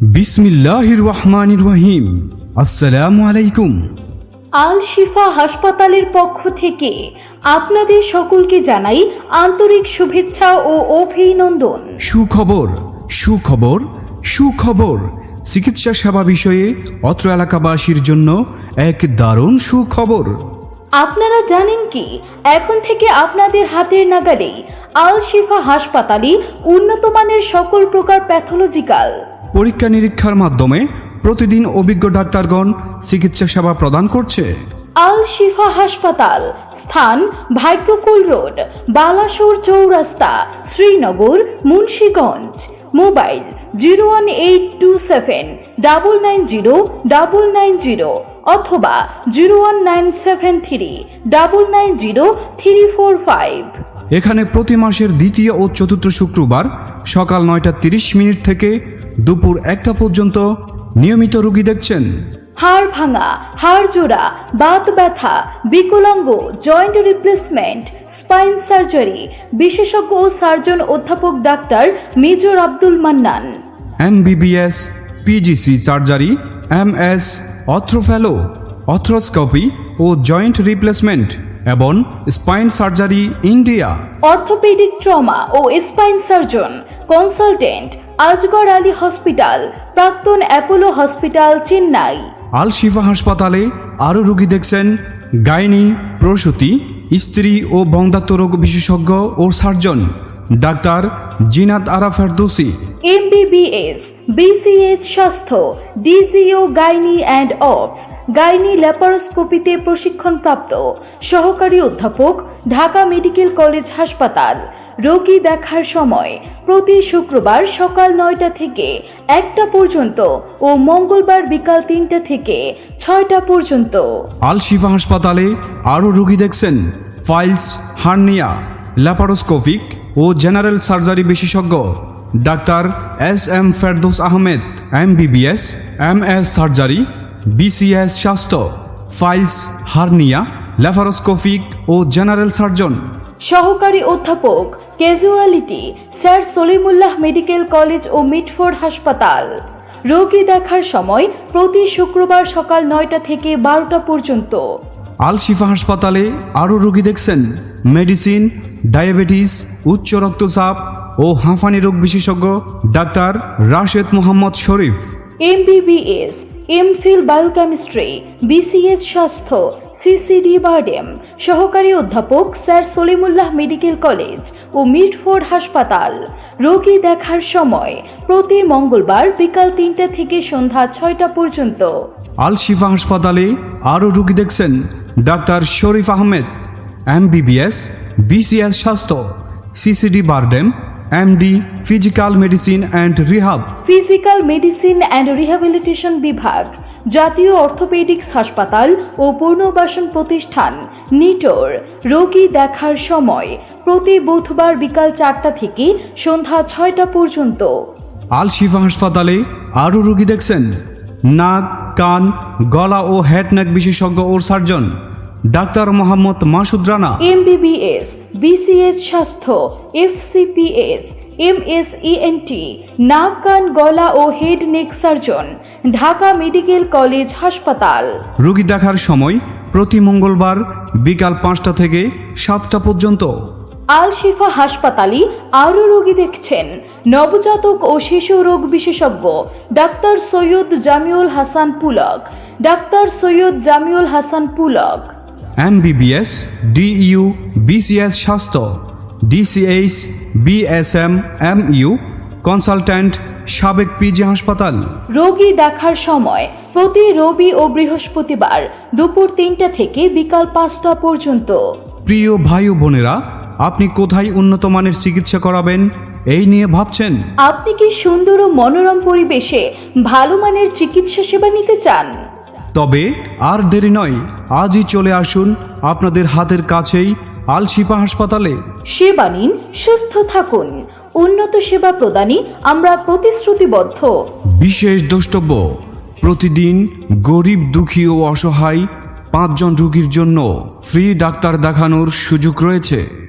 বিসমিল্লাহির রহমানির রহিম আসসালামু আলাইকুম আল শিফা হাসপাতালের পক্ষ থেকে আপনাদের সকলকে জানাই আন্তরিক শুভেচ্ছা ও অভিনন্দন। সুখবর সুখবর সুখবর। চিকিৎসা সেবা বিষয়ে অত্র এলাকাবাসীর জন্য এক দারুণ সুখবর। আপনারা জানেন কি এখন থেকে আপনাদের হাতের নাগালেই আল শিফা হাসপাতালে উন্নত মানের সকল প্রকার প্যাথোলজিক্যাল পরীক্ষা নিরীক্ষার মাধ্যমে প্রতিদিন অভিজ্ঞ ডাক্তারগণ চিকিৎসা সেবা প্রদান করছে। আল শিফা হাসপাতাল স্থান Bhagyakul road Balasore Chourasta Sreenagar Munshiganj. Mobile zero one eight two seven double nine zero double nine zero অথবা zero one nine seven three double nine zero three four five. এখানে প্রতি মাসের দ্বিতীয় ও চতুর্থ শুক্রবার সকাল নয়টা তিরিশ মিনিট থেকে দুপুর একটা পর্যন্ত নিয়মিত রোগী দেখছেন। হাড় ভাঙা হাড় জোড়া বাত ব্যথা বিকলাঙ্গ জয়েন্ট রিপ্লেসমেন্ট স্পাইন সার্জারি বিশেষজ্ঞ ও সার্জন অধ্যাপক doctor major Abdul Mannan. MBBS PGC surgery MS arthro fellow arthroscopy ও জয়েন্ট রিপ্লেসমেন্ট। এবং spine surgery India orthopaedic trauma ও spine surgeon consultant Azgar Ali hospital প্রাক্তন অ্যাপোলো হসপিটাল চেন্নাই আল শিফা হাসপাতালে আরও রোগী দেখছেন gynae প্রসূতি স্ত্রী ও বন্ধাত্ম রোগ বিশেষজ্ঞ ও surgeon doctor Zinat Ara Ferdousi. MBBS BCS স্বাস্থ্য DGO gynae and obs gynae ল্যাপারোস্কোপিতে প্রশিক্ষণপ্রাপ্ত, সহকারী অধ্যাপক, ঢাকা মেডিকেল কলেজ হাসপাতাল। রোগী দেখার সময়, প্রতি শুক্রবার সকাল নয়টা থেকে একটা পর্যন্ত ও মঙ্গলবার বিকাল তিনটা থেকে ছয়টা পর্যন্ত। আল শিফা হাসপাতালে আরও রোগী দেখছেন ফাইলস, হার্নিয়া, ল্যাপারোস্কোপিক ও জেনারেল সার্জারি বিশেষজ্ঞ। Doctor S M Ferdous Ahmed MBBS M S surgery BCS স্বাস্থ্য ফাইলস হার্নিয়া ল্যাপারোস্কোপিক ও জেনারেল সার্জন। সহকারী অধ্যাপক casualty sir Salimullah medical college ও মিটফোর্ড হাসপাতাল। রোগী দেখার সময় প্রতি শুক্রবার সকাল নয়টা থেকে বারোটা পর্যন্ত। আল শিফা হাসপাতালে আরও রোগী দেখছেন। মেডিসিন ডায়াবেটিস উচ্চ রক্তচাপ ও হাঁফানি রোগ বিশেষজ্ঞ doctor Rashed Mohammad Sharif. MBBS MPhil biochemistry BCS স্বাস্থ্য সিসিডি বার্ডেম সহকারী অধ্যাপক স্যার সলিমুল্লাহ মেডিকেল কলেজ ও মিটফোর্ড হাসপাতাল। রোগী দেখার সময় প্রতি মঙ্গলবার বিকাল তিনটা থেকে সন্ধ্যা ছয়টা পর্যন্ত। আল শিফা হাসপাতালে আরও রোগী দেখছেন doctor Sharif Ahmed MBBS BCS স্বাস্থ্য CCD BIRDEM MD physical medicine and rehab physical medicine and rehabilitation বিভাগ জাতীয় অর্থোপেডিক্স হাসপাতাল ও পুনর্বাসন প্রতিষ্ঠান নিটোর রোগী দেখার সময় প্রতি বুধবার বিকাল চারটা থেকে সন্ধ্যা ছয়টা পর্যন্ত আল শিফা হাসপাতালে আরও রোগী দেখছেন নাক কান গলা ও হেড নেক বিশেষজ্ঞ ও surgeon doctor Mohammad Masud Rana. MBBS BCS স্বাস্থ্য F M FCPS MS ENT নাক কান গলা ও head neck surgeon Dhaka medical college হাসপাতাল। রোগী দেখার সময় প্রতি মঙ্গলবার বিকাল পাঁচটা থেকে সাতটা পর্যন্ত। আল শিফা হাসপাতালে আরও রোগী দেখছেন। নবজাতক ও শিশু রোগ বিশেষজ্ঞ doctor Syed Jamiul Hasan Pulak. Doctor Syed Jamiul Hasan Pulak. MBBS DU BCS স্বাস্থ্য DCH BSM M U consultant সাবেক পিজি হাসপাতাল। রোগী দেখার সময় প্রতি রবি ও বৃহস্পতিবার দুপুর তিনটা থেকে বিকাল পাঁচটা পর্যন্ত। প্রিয় ভাই ও বোনেরা আপনি কোথায় উন্নত মানের চিকিৎসা করাবেন? এই নিয়ে ভাবছেন? আপনি কি সুন্দর ও মনোরম পরিবেশে ভালো মানের চিকিৎসা সেবা নিতে চান? তবে আর দেরি নয় আজই চলে আসুন আপনাদের হাতের কাছেই আল শিফা হাসপাতালে। সেবা নিন সুস্থ থাকুন। উন্নত সেবা প্রদানে আমরা প্রতিশ্রুতিবদ্ধ। বিশেষ দ্রষ্টব্য প্রতিদিন গরিব দুঃখী ও অসহায় পাঁচজন রোগীর জন্য ফ্রি ডাক্তার দেখানোর সুযোগ রয়েছে।